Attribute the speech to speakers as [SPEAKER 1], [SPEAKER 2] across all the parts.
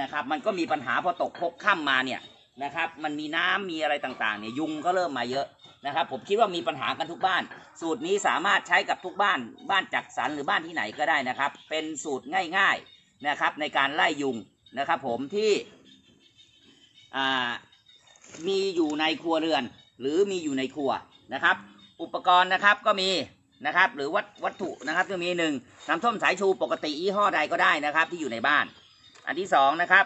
[SPEAKER 1] นะครับ มันก็มีปัญหาพอตกพบค่ำมาเนี่ยนะครับ มันมีน้ำมีอะไรต่างๆเนี่ยยุงก็เริ่มมาเยอะนะครับ ผมคิดว่ามีปัญหากันทุกบ้าน สูตรนี้สามารถใช้กับทุกบ้าน บ้านจัดสรรหรือบ้านที่ไหนก็ได้นะครับ เป็นสูตรง่ายๆนะครับในการไล่ยุงนะครับ ผมที่มีอยู่ในครัวเรือน หรือมีอยู่ในครัวนะครับ อุปกรณ์นะครับก็มีนะครับ หรือวัตวัตถุนะครับก็มีหนึ่งน้ำส้มสายชูปกติยี่ห้อใดก็ได้นะครับ ที่อยู่ในบ้าน อันที่สองนะครับ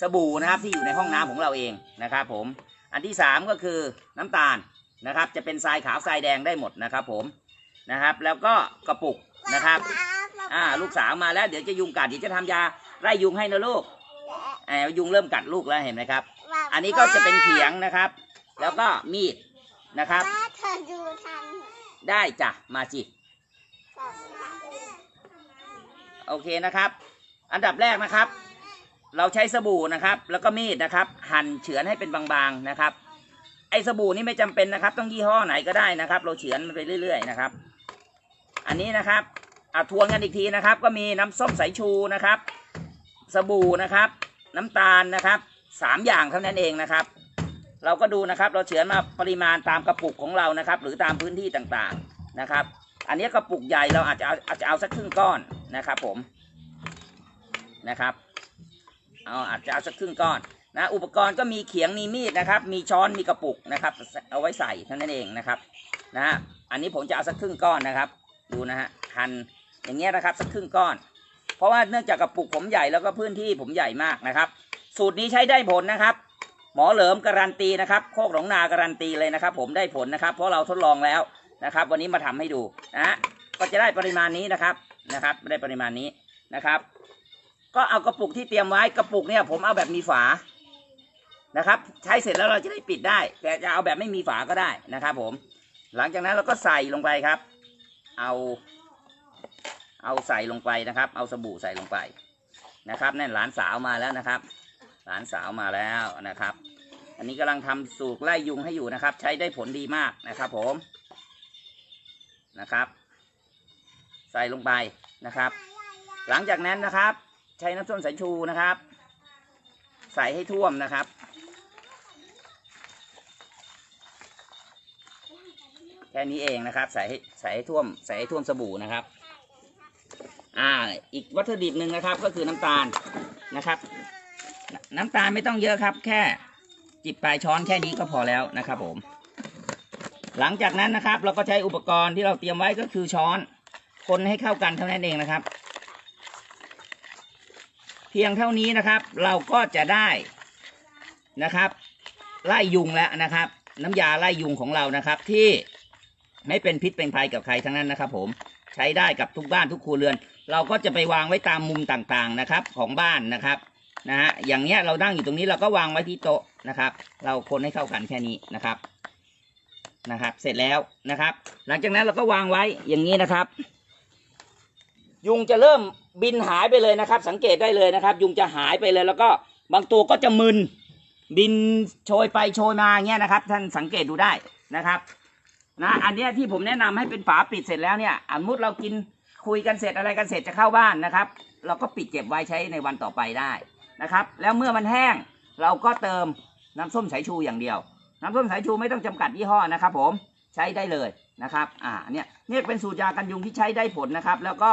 [SPEAKER 1] สบู่นะครับที่อยู่ในห้องน้ำของเราเองนะครับผม อันที่สามก็คือน้ำตาลนะครับ จะเป็นทรายขาวทรายแดงได้หมดนะครับ ผมนะครับ แล้วก็กระปุกนะครับอ่าลูกสาวมาแล้วเดี๋ยวจะยุงกัดเดี๋ยวจะทำยาไล่ยุงให้นะลูกแอบยุงเริ่มกัดลูกแล้วเห็นไหมครับ อันนี้ก็จะเป็นเขียงนะครับ แล้วก็มีดนะครับได้จ้ะมาจิโอเคนะครับ อันดับแรกนะครับ เราใช้สบู่นะครับ แล้วก็มีดนะครับ หั่นเฉือนให้เป็นบางๆนะครับ ไอ้สบู่นี่ไม่จำเป็นนะครับ ต้องยี่ห้อไหนก็ได้นะครับ เราเฉือนมันไปเรื่อย ๆ นะครับ อันนี้นะครับอะทวนกันอีกทีนะครับ ก็มีน้ำส้มสายชูนะครับ สบู่นะครับ น้ำตาลนะครับสามอย่างเท่านั้นเองนะครับ เราก็ดูนะครับ เราเฉือนมาปริมาณตามกระปุกของเรานะครับ หรือตามพื้นที่ต่างๆนะครับ อันนี้กระปุกใหญ่เราอาจจะเอาอาจจะเอาสักครึ่งก้อนนะครับ ผมนะครับ เอาอาจจะเอาสักครึ่งก้อนนะอุปกรณ์ก็มีเขียงมีมีดนะครับ มีช้อนมีกระปุกนะครับ เอาไว้ใส่เท่านั้นเองนะครับนะฮะอันนี้ผมจะเอาสักครึ่งก้อนนะครับ ดูนะฮะหั่นอย่างเงี้ยนะครับสักครึ่งก้อน เพราะว่าเนื่องจากกระปุกผมใหญ่แล้วก็พื้นที่ผมใหญ่มากนะครับ สูตรนี้ใช้ได้ผลนะครับ หมอเหลิมการันตีนะครับโคกหนองนาการันตีเลยนะครับ ผมได้ผลนะครับเพราะเราทดลองแล้วนะครับ วันนี้มาทำให้ดูนะฮะก็จะได้ปริมาณนี้นะครับนะครับได้ปริมาณนี้นะครับ ก็เอากระปุกที่เตรียมไว้กระปุกเนี่ย ผมเอาแบบมีฝานะครับ ใช้เสร็จแล้วเราจะได้ปิดได้ แต่จะเอาแบบไม่มีฝาก็ได้นะครับผม หลังจากนั้นเราก็ใส่ลงไปครับ เอา เอาใส่ลงไปนะครับ เอาสบู่ใส่ลงไปนะครับนั่นหลานสาวมาแล้วนะครับ หลานสาวมาแล้วนะครับ อันนี้กำลังทำสูตรไล่ยุงให้อยู่นะครับ ใช้ได้ผลดีมากนะครับ ผมนะครับ ใส่ลงไปนะครับ หลังจากนั้นนะครับ ใช้น้ำส้มสายชูนะครับ ใส่ให้ท่วมนะครับ แค่นี้เองนะครับ ใส่ให้ใส่ให้ท่วม ใส่ให้ท่วมสบู่นะครับ อ่า อีกวัตถุดิบหนึ่งนะครับ ก็คือน้ำตาลนะครับนน้ำตาลไม่ต้องเยอะครับ แค่จิบปลายช้อนแค่นี้ก็พอแล้วนะครับ ผม หลังจากนั้นนะครับ เราก็ใช้อุปกรณ์ที่เราเตรียมไว้ก็คือช้อน คนให้เข้ากันเท่านั้นเองนะครับ เพียงเท่านี้นะครับ เราก็จะได้นะครับ ไล่ยุงแล้วนะครับ น้ำยาไล่ยุงของเรานะครับ ที่ไม่เป็นพิษเป็นภัยกับใครทั้งนั้นนะครับ ผมใช้ได้กับทุกบ้านทุกครัวเรือน เราก็จะไปวางไว้ตามมุมต่างๆนะครับ ของบ้านนะครับนะฮะอย่างเงี้ยเรานั่งอยู่ตรงนี้เราก็วางไว้ที่โต๊ะนะครับ เราคนให้เข้ากันแค่นี้นะครับนะครับ เสร็จแล้วนะครับ หลังจากนั้นเราก็วางไว้อย่างนี้นะครับ ยุงจะเริ่ม บินหายไปเลยนะครับ สังเกตได้เลยนะครับ ยุงจะหายไปเลย แล้วก็บางตัวก็จะมึน บินโชยไปโชยมาเงี้ยนะครับ ท่านสังเกตดูได้นะครับนะอันเนี้ยที่ผมแนะนำให้เป็นฝาปิดเสร็จแล้วเนี่ยสมมติเรากินคุยกันเสร็จอะไรกันเสร็จจะเข้าบ้านนะครับ เราก็ปิดเก็บไว้ใช้ในวันต่อไปได้นะครับ แล้วเมื่อมันแห้งเราก็เติมน้ำส้มสายชูอย่างเดียว น้ำส้มสายชูไม่ต้องจำกัดยี่ห้อนะครับผมใช้ได้เลยนะครับ อ่า เนี่ย เนี่ยเป็นสูตรยากันยุงที่ใช้ได้ผลนะครับ แล้วก็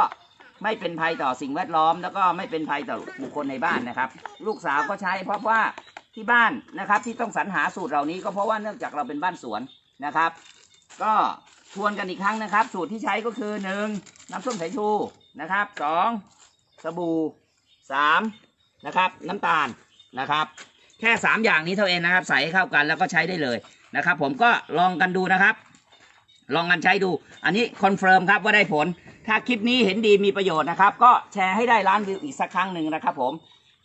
[SPEAKER 1] ไม่เป็นภัยต่อสิ่งแวดล้อม แล้วก็ไม่เป็นภัยต่อบุคคลในบ้านนะครับ ลูกสาวก็ใช้เพราะว่าที่บ้านนะครับที่ต้องสรรหาสูตรเหล่านี้ก็เพราะว่าเนื่องจากเราเป็นบ้านสวนนะครับ ก็ทวนกันอีกครั้งนะครับ สูตรที่ใช้ก็คือหนึ่งน้ำส้มสายชูนะครับสองสบู่สามนะครับน้ำตาลนะครับ แค่สามอย่างนี้เท่าเองนะครับ ใส่ให้เข้ากันแล้วก็ใช้ได้เลยนะครับ ผมก็ลองกันดูนะครับ ลองกันใช้ดู อันนี้คอนเฟิร์มครับว่าได้ผล ถ้าคลิปนี้เห็นดีมีประโยชน์นะครับ ก็แชร์ให้ได้ล้านวิวอีกสักครั้งหนึ่งนะครับ ผม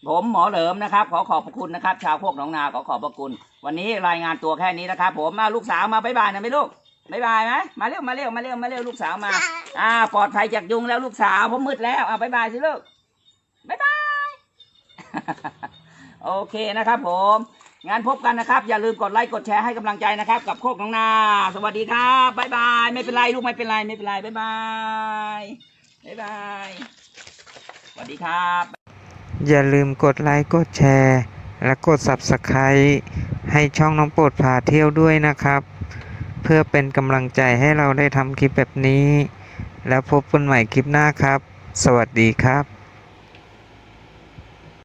[SPEAKER 1] ผมหมอเหลิมนะครับ ขอขอบพระคุณนะครับ ชาวพวกหนองนาขอขอบพระคุณ วันนี้รายงานตัวแค่นี้นะครับ ผมมาลูกสาวมาบ๊ายบายนะไหมลูกบ๊ายบายไหมมาเร็วมาเร็วมาเร็วมาเร็วลูกสาวมา อ่า ปลอดภัยจากยุงแล้วลูกสาวผมมืดแล้วอ่าบ๊ายบายสิลูกบ๊ายบายโอเคนะครับผม งานพบกันนะครับ อย่าลืมกดไลค์กดแชร์ให้กำลังใจนะครับ กับโคกน้องนา สวัสดีครับบ๊ายบายไม่เป็นไรลูกไม่เป็นไรไม่เป็นไรบ๊ายบายบ๊ายบายสวัสดีครับ
[SPEAKER 2] อย่าลืมกดไลค์กดแชร์ และกด Subscribe ให้ช่องน้องโปรดพาเที่ยวด้วยนะครับ เพื่อเป็นกำลังใจให้เราได้ทำคลิปแบบนี้ แล้วพบกันใหม่คลิปหน้าครับ สวัสดีครับ